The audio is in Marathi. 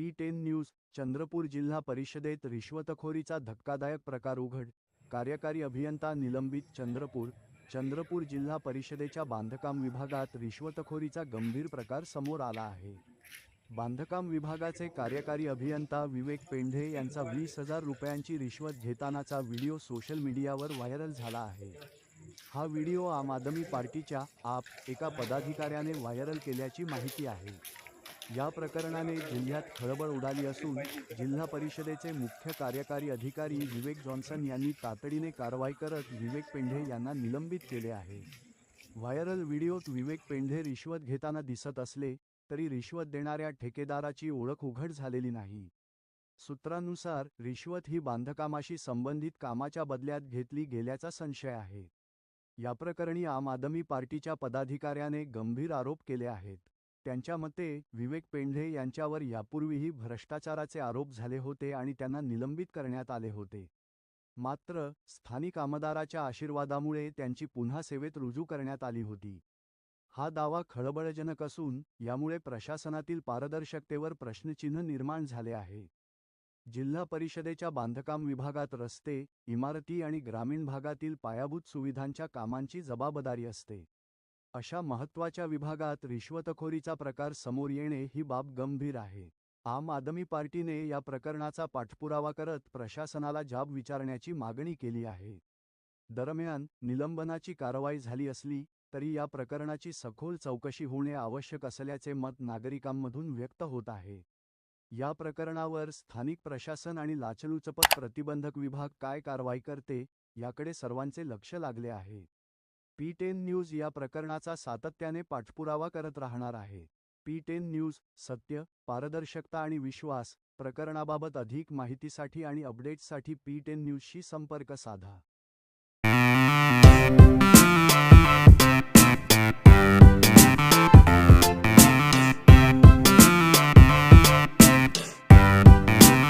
पी टेन न्यूज चंद्रपूर जिल्हा परिषदेत रिश्वतखोरीचा धक्कादायक प्रकार उघड. कार्यकारी अभियंता निलंबित चंद्रपूर चंद्रपूर जिल्हा परिषदेच्या बांधकाम विभागात रिश्वतखोरीचा गंभीर प्रकार समोर आला आहे. बांधकाम विभागाचे कार्यकारी अभियंता विवेक पेंढे यांचा वीस हजार रुपयांची रिश्वत घेतानाचा व्हिडिओ सोशल मीडियावर व्हायरल झाला आहे. हा व्हिडिओ आम आदमी पार्टीच्या आप एका पदाधिकाऱ्याने व्हायरल केल्याची माहिती आहे. या प्रकरणाने जिल्ह्यात खळबळ उडाली असून जिल्हा परिषदेचे मुख्य कार्यकारी अधिकारी विवेक जॉन्सन यांनी तातडीने कारवाई करत विवेक पेंढे यांना निलंबित केले आहे. व्हायरल व्हिडिओत विवेक पेंढे रिश्वत घेताना दिसत असले तरी रिश्वत देणाऱ्या ठेकेदाराची ओळख उघड झालेली नाही. सूत्रांनुसार रिश्वत ही बांधकामाशी संबंधित कामाच्या बदल्यात घेतली गेल्याचा संशय आहे. या प्रकरणी आम आदमी पार्टीच्या पदाधिकाऱ्याने गंभीर आरोप केले आहेत. त्यांच्या मते विवेक पेंढे यांच्यावर यापूर्वीही भ्रष्टाचाराचे आरोप झाले होते आणि त्यांना निलंबित करण्यात आले होते. मात्र स्थानिक आमदाराच्या आशीर्वादामुळे त्यांची पुन्हा सेवेत रुजू करण्यात आली होती. हा दावा खळबळजनक असून यामुळे प्रशासनातील पारदर्शकतेवर प्रश्नचिन्ह निर्माण झाले आहे. जिल्हा परिषदेच्या बांधकाम विभागात रस्ते इमारती आणि ग्रामीण भागातील पायाभूत सुविधांच्या कामांची जबाबदारी असते. अशा महत्त्वाच्या विभागात रिश्वतखोरीचा प्रकार समोर येणे ही बाब गंभीर आहे. आम आदमी पार्टीने या प्रकरणाचा पाठपुरावा करत प्रशासनाला जाब विचारण्याची मागणी केली आहे. दरम्यान निलंबनाची कारवाई झाली असली तरी या प्रकरणाची सखोल चौकशी होणे आवश्यक असल्याचे मत नागरिकांमधून व्यक्त होत आहे. या प्रकरणावर स्थानिक प्रशासन आणि लाचलुचपत प्रतिबंधक विभाग काय कारवाई करते याकडे सर्वांचे लक्ष लागले आहे. पी टेन न्यूज या प्रकरणाचा सातत्याने पाठपुरावा करत राहणार आहे. पी टेन न्यूज सत्य पारदर्शकता आणि विश्वास प्रकरणाबाबत अधिक माहितीसाठी आणि अपडेट्ससाठी पी टेन न्यूजशी संपर्क साधा.